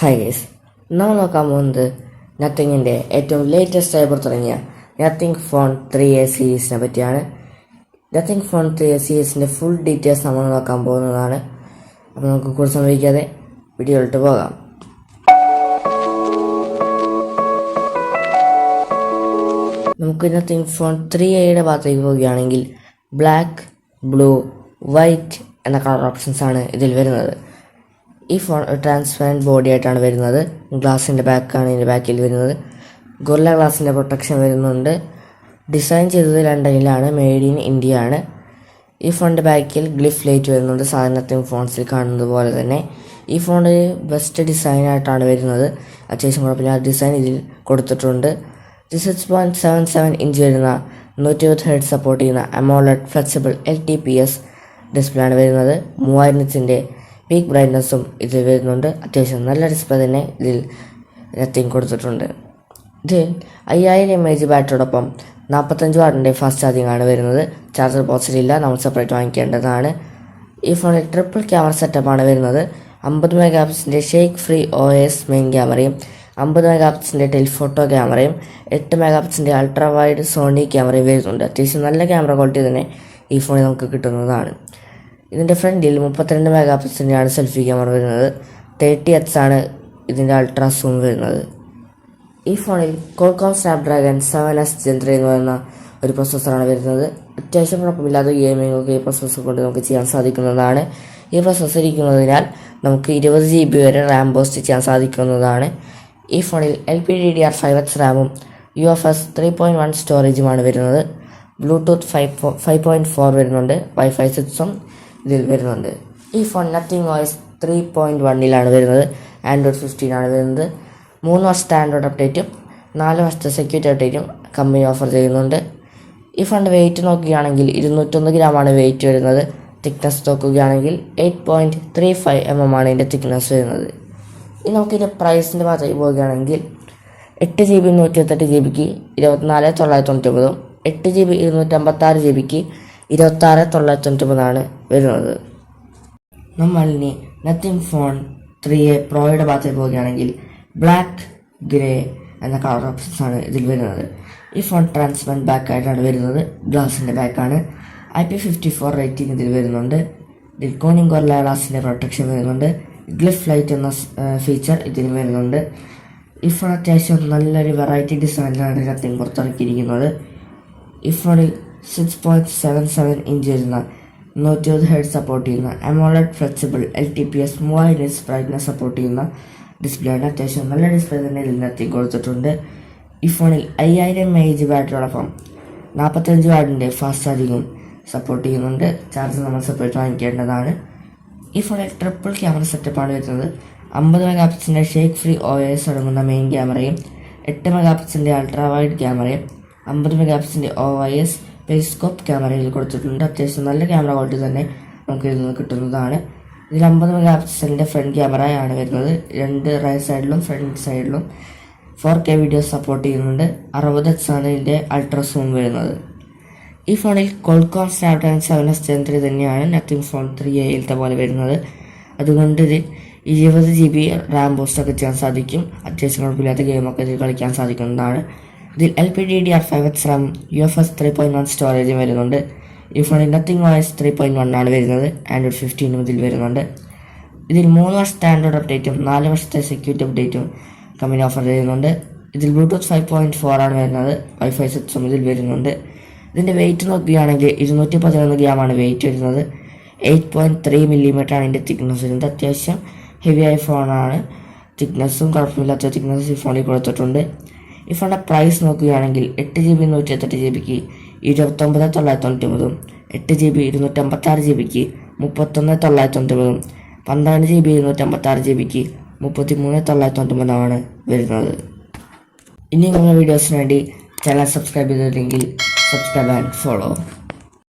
Hi guys നമ്മൾ നോക്കാൻ പോകുന്നത് നത്തിങ്ങിന്റെ ഏറ്റവും ലേറ്റസ്റ്റ് ആയി പുറത്തിറങ്ങിയ നത്തിങ് ഫോൺ ത്രീ എ സീരീസിനെ പറ്റിയാണ്. നത്തിങ് ഫോൺ ത്രീ എ സീരീസിന്റെ ഫുൾ ഡീറ്റെയിൽസ് നമ്മൾ നോക്കാൻ പോകുന്നതാണ്. അപ്പോൾ നമുക്ക് കൂടുതൽ സംഭവിക്കാതെ വീഡിയോയിലോട്ട് പോകാം. നമുക്ക് നത്തിങ് ഫോൺ ത്രീ എയുടെ ഭാഗത്തേക്ക് പോവുകയാണെങ്കിൽ ബ്ലാക്ക് ബ്ലൂ വൈറ്റ് എന്ന കളർ ഓപ്ഷൻസ് ആണ് ഇതിൽ വരുന്നത്. ഈ ഫോൺ ട്രാൻസ്പെറന്റ് ബോഡി ആയിട്ടാണ് വരുന്നത്. ഗ്ലാസിന്റെ ബാക്കാണ് ഇതിന്റെ ബാക്കിൽ വരുന്നത്. ഗൊല്ല ഗ്ലാസിന്റെ പ്രൊട്ടക്ഷൻ വരുന്നുണ്ട്. ഡിസൈൻ ചെയ്തത് ലണ്ടനിലാണ് മെയ്ഡ് ഇൻ ഇന്ത്യ ആണ്. ഈ ഫോണിന്റെ ബാക്കിൽ ഗ്ലിഫ് ലൈറ്റ് വരുന്നുണ്ട് സാധാരണത്തെയും ഫോൺസിൽ കാണുന്നത് പോലെ തന്നെ. ഈ ഫോൺ ബെസ്റ്റ് ഡിസൈൻ ആയിട്ടാണ് വരുന്നത്. അത്യാവശ്യം കുഴപ്പമില്ല ഡിസൈൻ ഇതിൽ കൊടുത്തിട്ടുണ്ട്. Six point seven seven inch വരുന്ന നൂറ്റി ഇരുപത് ഹെഡ് സപ്പോർട്ട് ചെയ്യുന്ന AMOLED flexible L T P S display ആണ് വരുന്നത്. മൂവായിരത്തിന്റെ പീക്ക് ബ്രൈറ്റ്നസ്സും ഇത് വരുന്നുണ്ട്. അത്യാവശ്യം നല്ല ഡിസ്പ്ലേ തന്നെ ഇതിൽ നത്തിങ് കൊടുത്തിട്ടുണ്ട്. ഇതിൽ അയ്യായിരം എം എച്ച് ബാറ്ററിയോടൊപ്പം നാൽപ്പത്തഞ്ച് വാട്ടിന്റെ ഫാസ്റ്റ് ചാർജിങ് ആണ് വരുന്നത്. ചാർജർ ബോക്സിലില്ല നമ്മൾ സെപ്പറേറ്റ് വാങ്ങിക്കേണ്ടതാണ്. ഈ ഫോണിൽ ട്രിപ്പിൾ ക്യാമറ സെറ്റപ്പാണ് വരുന്നത്. അമ്പത് mega പിക്സിന്റെ shake free O S main ക്യാമറയും അമ്പത് മെഗാ പിക്സിന്റെ ടെലിഫോട്ടോ ക്യാമറയും എട്ട് മെഗാ പിക്സിന്റെ അൾട്രാ വൈഡ് സോണി ക്യാമറയും വരുന്നുണ്ട്. അത്യാവശ്യം നല്ല ക്യാമറ ക്വാളിറ്റി തന്നെ ഈ ഫോണിൽ നമുക്ക് കിട്ടുന്നതാണ്. ഇതിന്റെ ഫ്രണ്ടിൽ മുപ്പത്തിരണ്ട് മെഗാ പിക്സലിന്റെയാണ് സെൽഫി ക്യാമറ വരുന്നത്. തേർട്ടി എക്സ് ആണ് ഇതിന്റെ അൾട്രാ സൂം വരുന്നത്. ഈ ഫോണിൽ Qualcomm Snapdragon seven S gen three എന്ന് പറയുന്ന ഒരു പ്രൊസസ്സറാണ് വരുന്നത്. അത്യാവശ്യം കുഴപ്പമില്ലാതെ ഗെയിമിംഗ് ഒക്കെ ഈ പ്രൊസസ്സർ കൊണ്ട് നമുക്ക് ചെയ്യാൻ സാധിക്കുന്നതാണ്. ഈ പ്രൊസസ്സർ ഇരിക്കുന്നതിനാൽ നമുക്ക് ഇരുപത് ജി ബി വരെ റാം ബോസ്റ്റ് ചെയ്യാൻ സാധിക്കുന്നതാണ്. ഈ ഫോണിൽ L P D D R five X റാമും U F S three point one സ്റ്റോറേജുമാണ് വരുന്നത്. Bluetooth five five point four വരുന്നുണ്ട്. വൈഫൈ സിക്സും ഇതിൽ വരുന്നുണ്ട്. ഈ phone nothing OS three point വണ്ണിലാണ് വരുന്നത്. ആൻഡ്രോയിഡ് ഫിഫ്റ്റീൻ ആണ് വരുന്നത്. മൂന്ന് വർഷത്തെ ആൻഡ്രോയിഡ് അപ്ഡേറ്റും നാല് വർഷത്തെ സെക്യൂരിറ്റി അപ്ഡേറ്റും കമ്പനി ഓഫർ ചെയ്യുന്നുണ്ട്. ഈ ഫോണിന്റെ വെയിറ്റ് നോക്കുകയാണെങ്കിൽ ഇരുന്നൂറ്റൊന്ന് ഗ്രാമാണ് വെയിറ്റ് വരുന്നത്. തിക്നെസ് നോക്കുകയാണെങ്കിൽ eight point three five M M ആണ് ഇതിന്റെ തിക്നെസ് വരുന്നത്. ഇനി നമുക്കിതിന്റെ പ്രൈസിന്റെ ഭാഗത്തേക്ക് പോവുകയാണെങ്കിൽ എട്ട് ജി ബി നൂറ്റി ഇരുപത്തെട്ട് ജി ബിക്ക് ഇരുപത്തിനാല് തൊള്ളായിരത്തി തൊണ്ണൂറ്റൊമ്പതും എട്ട് ജി ബി ഇരുന്നൂറ്റമ്പത്താറ് ജി ബിക്ക് ഇരുപത്താറ് തൊള്ളായിരത്തി തൊണ്ണൂറ്റൊമ്പതാണ് വരുന്നത്. നമ്മൾ ഇനി നത്തിങ് ഫോൺ ത്രീ എ പ്രോയുടെ ഭാഗത്തേക്ക് പോവുകയാണെങ്കിൽ ബ്ലാക്ക് ഗ്രേ എന്ന കളർ ഓപ്ഷൻസ് ആണ് ഇതിൽ വരുന്നത്. ഈ ഫോൺ ട്രാൻസ്പെറന്റ് ബാക്ക് ആയിട്ടാണ് വരുന്നത്. ഗ്ലാസിന്റെ ബാക്കാണ് I P fifty four rating ഇതിൽ വരുന്നുണ്ട്. ഇതിൽ കോണിംഗ് കൊല്ല ഗ്ലാസിന്റെ പ്രൊട്ടക്ഷൻ വരുന്നുണ്ട്. ഗ്ലിഫ് ലൈറ്റ് എന്ന ഫീച്ചർ ഇതിൽ വരുന്നുണ്ട്. ഈ ഫോൺ അത്യാവശ്യം നല്ലൊരു വെറൈറ്റി ഡിസൈനിലാണ് ഇതിനകത്തേക്ക് പുറത്തിറക്കിയിരിക്കുന്നത് ഈ ഫോണിൽ six point seven seven inch വരുന്ന നൂറ്റി ഇരുപത് ഹെഡ് സപ്പോർട്ട് ചെയ്യുന്ന AMOLED flexible L T P S മൂവായിരം ഇഞ്ച് ബ്രൈറ്റ്നസ് സപ്പോർട്ട് ചെയ്യുന്ന ഡിസ്പ്ലേ ആണ്. അത്യാവശ്യം നല്ല ഡിസ്പ്ലേ തന്നെ ഇതിൽ നിർത്തി കൊടുത്തിട്ടുണ്ട്. ഈ ഫോണിൽ അയ്യായിരം എം എച്ച് ബാറ്ററിയോടൊപ്പം നാൽപ്പത്തഞ്ച് വാർഡിന്റെ ഫാസ്റ്റ് ചാർജിങ്ങും സപ്പോർട്ട് ചെയ്യുന്നുണ്ട്. ചാർജ് നമ്മൾ സെപ്പറേറ്റ് വാങ്ങിക്കേണ്ടതാണ്. ഈ ഫോണിൽ ട്രിപ്പിൾ ക്യാമറ സെറ്റപ്പാണ് വരുന്നത്. അമ്പത് മെഗാ പിക്സലിന്റെ ഷേക്ക് ഫ്രീ ഒ എസ് അടങ്ങുന്ന മെയിൻ ക്യാമറയും എട്ട് മെഗാ പിക്സലിന്റെ അൾട്രാ വൈഡ് ക്യാമറയും അമ്പത് മെഗാ പിക്സലിന്റെ ഒ ഐ എസ് പെരിസ്കോപ്പ് ക്യാമറയിൽ കൊടുത്തിട്ടുണ്ട്. അത്യാവശ്യം നല്ല ക്യാമറ ക്വാളിറ്റി തന്നെ നമുക്ക് ഇതിൽ നിന്ന് കിട്ടുന്നതാണ്. ഇതിൽ അമ്പത് മെഗാ പിക്സലിന്റെ ഫ്രണ്ട് ക്യാമറയാണ് വരുന്നത്. രണ്ട് റൈറ്റ് സൈഡിലും ഫ്രണ്ട് സൈഡിലും ഫോർ കെ വീഡിയോ സപ്പോർട്ട് ചെയ്യുന്നുണ്ട്. അറുപത് ആണ് ഇതിന്റെ അൾട്രാ സൂം വരുന്നത്. ഈ ഫോണിൽ Qualcomm Snapdragon seven S three തന്നെയാണ് നത്തിങ് ഫോൺ ത്രീ എയിലത്തെ പോലെ വരുന്നത്. അതുകൊണ്ട് ഇത് ഇരുപത് ജി ബി റാം ബൂസ്റ്റൊക്കെ ചെയ്യാൻ സാധിക്കും. അത്യാവശ്യം കുഴപ്പമില്ലാത്ത ഗെയിമൊക്കെ ഇതിൽ കളിക്കാൻ സാധിക്കുന്നതാണ്. ഇതിൽ L P D D R five X RAM U F S three point one സ്റ്റോറേജും വരുന്നുണ്ട് ഈ ഫോണിൽ nothing OS three point one ആണ് വരുന്നത്. ആൻഡ്രോയിഡ് ഫിഫ്റ്റീനും ഇതിൽ വരുന്നുണ്ട്. ഇതിൽ മൂന്ന് വർഷത്തെ ആൻഡ്രോയിഡ് അപ്ഡേറ്റും നാല് വർഷത്തെ സെക്യൂരിറ്റി അപ്ഡേറ്റും കമ്പനി ഓഫർ ചെയ്യുന്നുണ്ട്. ഇതിൽ ബ്ലൂടൂത്ത് ഫൈവ് പോയിന്റ് ഫോർ ആണ് വരുന്നത്. വൈഫൈ സിക്സും ഇതിൽ വരുന്നുണ്ട്. ഇതിന്റെ വെയിറ്റ് നോക്കുകയാണെങ്കിൽ ഇരുന്നൂറ്റി പതിനൊന്ന് ഗ്രാമാണ് വെയിറ്റ് വരുന്നത്. എയ്റ്റ് പോയിന്റ് ത്രീ മില്ലിമീറ്റർ ആണ് ഇതിന്റെ തിക്നെസ് വരുന്നത്. അത്യാവശ്യം ഹെവി ആയ ഫോണാണ് തിക്നെസ്സും കുഴപ്പമില്ലാത്ത തിക്നെസ് ഈ ഫോണിൽ കൊടുത്തിട്ടുണ്ട്. ഈ ഫോണിന്റെ പ്രൈസ് നോക്കുകയാണെങ്കിൽ എട്ട് ജി ബി നൂറ്റി എത്തെട്ട് ജി ബിക്ക് ഇരുപത്തൊമ്പത് തൊള്ളായിരത്തി തൊണ്ണൂറ്റൊമ്പതും എട്ട് ജി ബി ഇരുന്നൂറ്റമ്പത്താറ് ജി ബിക്ക് മുപ്പത്തൊന്ന് തൊള്ളായിരത്തി തൊണ്ണൂറ്റൊമ്പതും പന്ത്രണ്ട് ജി ബി ഇരുന്നൂറ്റമ്പത്താറ് ജി ബിക്ക് മുപ്പത്തി മൂന്ന് തൊള്ളായിരത്തി തൊണ്ണൂറ്റൊമ്പതാണ് വരുന്നത്. ഇനി നമ്മുടെ വീഡിയോസിന് വേണ്ടി ചാനൽ സബ്സ്ക്രൈബ് ചെയ്തില്ലെങ്കിൽ സബ്സ്ക്രൈബ് ആൻഡ് ഫോളോ.